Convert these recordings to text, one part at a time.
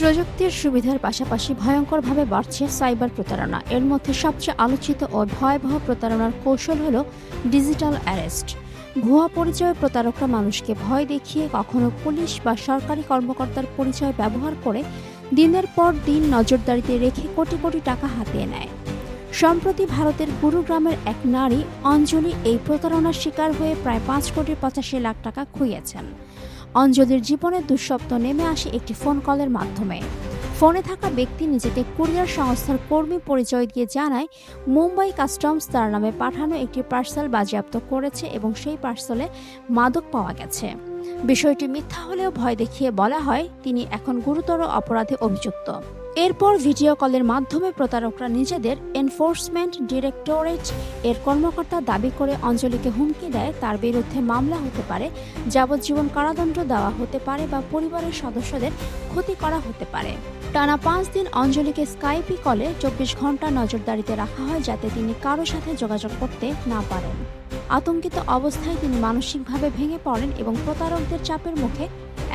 প্রযুক্তির সুবিধার পাশাপাশি ভয়ঙ্করভাবে বাড়ছে সাইবার প্রতারণা। এর মধ্যে সবচেয়ে আলোচিত ও ভয়াবহ প্রতারণার কৌশল হল ডিজিটাল অ্যারেস্ট। ভুয়া পরিচয় প্রতারকরা মানুষকে ভয় দেখিয়ে কখনো পুলিশ বা সরকারি কর্মকর্তার পরিচয় ব্যবহার করে দিনের পর দিন নজরদারিতে রেখে কোটি কোটি টাকা হাতিয়ে নেয়। সম্প্রতি ভারতের গুরুগ্রামের এক নারী অঞ্জলি এই প্রতারণার শিকার হয়ে প্রায় পাঁচ কোটি পঁচাশি লাখ টাকা খুইয়েছেন। অঞ্জলির জীবনের দুঃস্বপ্ন নেমে আসে একটি ফোন কলের মাধ্যমে। ফোনে থাকা ব্যক্তি নিজেকে কুরিয়ার সংস্থার কর্মী পরিচয় দিয়ে জানায়, মুম্বাই কাস্টমস তার নামে পাঠানো একটি পার্সেল বাজেয়াপ্ত করেছে এবং সেই পার্সেলে মাদক পাওয়া গেছে। বিষয়টি মিথ্যা হলেও ভয় দেখিয়ে বলা হয়, তিনি এখন গুরুতর অপরাধে অভিযুক্ত। এরপর ভিডিও কলের মাধ্যমে প্রতারকরা নিজেদের এনফোর্সমেন্ট ডিরেক্টরেট এর কর্মকর্তা দাবি করে অঞ্জলিকে হুমকি দেয়। তার বিরুদ্ধে মামলা হতে পারে, যাবজ্জীবন কারাদণ্ড দেওয়া হতে পারে বা পরিবারের সদস্যদের ক্ষতি করা হতে পারে। টানা পাঁচ দিন অঞ্জলিকে স্কাইপি কলে চব্বিশ ঘণ্টা নজরদারিতে রাখা হয় যাতে তিনি কারও সাথে যোগাযোগ করতে না পারেন। আতঙ্কিত অবস্থায় তিনি মানসিকভাবে ভেঙে পড়েন এবং প্রতারকদের চাপের মুখে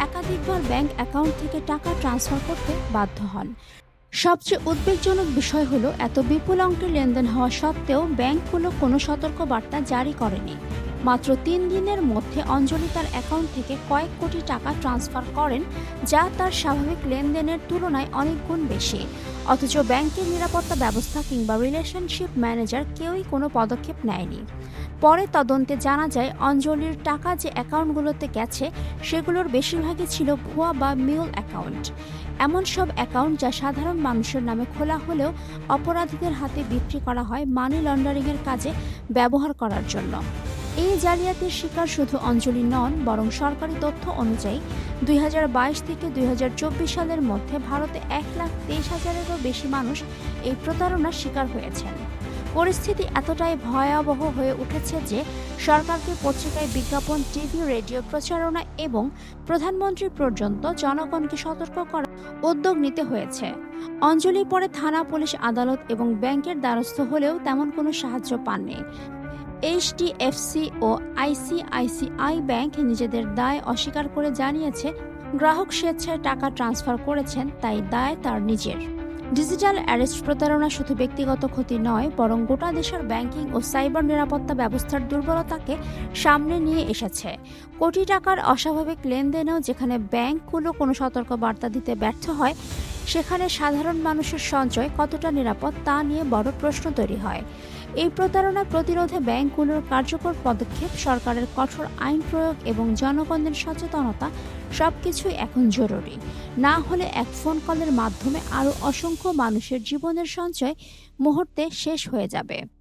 একাধিকবার ব্যাংক অ্যাকাউন্ট থেকে টাকা ট্রান্সফার করতে বাধ্য হন। সবচেয়ে উদ্বেগজনক বিষয় হলো, এত বিপুল অঙ্কের লেনদেন হওয়া সত্ত্বেও ব্যাংকগুলো কোনো সতর্ক বার্তা জারি করেনি। মাত্র তিন দিনের মধ্যে অঞ্জলি তার অ্যাকাউন্ট থেকে কয়েক কোটি টাকা ট্রান্সফার করেন, যা তার স্বাভাবিক লেনদেনের তুলনায় অনেক গুণ বেশি। অথচ ব্যাংকের নিরাপত্তা ব্যবস্থা কিংবা রিলেশনশিপ ম্যানেজার কেউই কোনো পদক্ষেপ নেয়নি। পরে তদন্তে জানা যায়, অঞ্জলির টাকা যে অ্যাকাউন্টগুলোতে গেছে, সেগুলোর বেশিরভাগই ছিল ভুয়া বা মিউল অ্যাকাউন্ট। এমন সব অ্যাকাউন্ট যা সাধারণ মানুষের নামে খোলা হলেও অপরাধীদের হাতে বিক্রি করা হয় মানি লন্ডারিংয়ের কাজে ব্যবহার করার জন্য। এই জালিয়াতির শিকার শুধু অঞ্জলি নন, বরং সরকারি তথ্য অনুযায়ী দুই হাজার বাইশ থেকে দুই হাজার চব্বিশ সালের মধ্যে ভারতে এক লাখ তেইশ হাজারেরও বেশি মানুষ এই প্রতারণার শিকার হয়েছেন। পরিস্থিতি এতটাই ভয়াবহ হয়ে উঠেছে যে সরকারকে পত্রিকায় বিজ্ঞাপন, টিভি, রেডিও প্রচারণা এবং প্রধানমন্ত্রী পর্যন্ত জনগণকে সতর্ক করার উদ্যোগ নিতে হয়েছে। অঞ্জলি পরে থানা, পুলিশ, আদালত এবং ব্যাংকের দ্বারস্থ হলেও তেমন কোনো সাহায্য পাননি। এইচডিএফসি ও আইসিআইসিআই ব্যাংক নিজেদের দায় অস্বীকার করে জানিয়েছে, গ্রাহক স্বেচ্ছায় টাকা ট্রান্সফার করেছেন, তাই দায় তার নিজের। ডিজিটাল অ্যারেস্ট প্রতারণা শুধু ব্যক্তিগত ক্ষতি নয়, বরং গোটা দেশের ব্যাংকিং ও সাইবার নিরাপত্তা ব্যবস্থার দুর্বলতাকে সামনে নিয়ে এসেছে। কোটি টাকার অস্বাভাবিক লেনদেনেও যেখানে ব্যাংকগুলো কোনো সতর্ক বার্তা দিতে ব্যর্থ হয় সেখানে সাধারণ মানুষের সঞ্চয় কতটা নিরাপদ তা নিয়ে বড় প্রশ্ন তৈরি হয়। এই প্রতারণা প্রতিরোধে ব্যাংকগুলোর কার্যকর পদক্ষেপ, সরকারের কঠোর আইন প্রয়োগ এবং জনগণের সচেতনতা সবকিছুই এখন জরুরি। না হলে এক ফোন কলের মাধ্যমে আরও অসংখ্য মানুষের জীবনের সঞ্চয় মুহূর্তে শেষ হয়ে যাবে।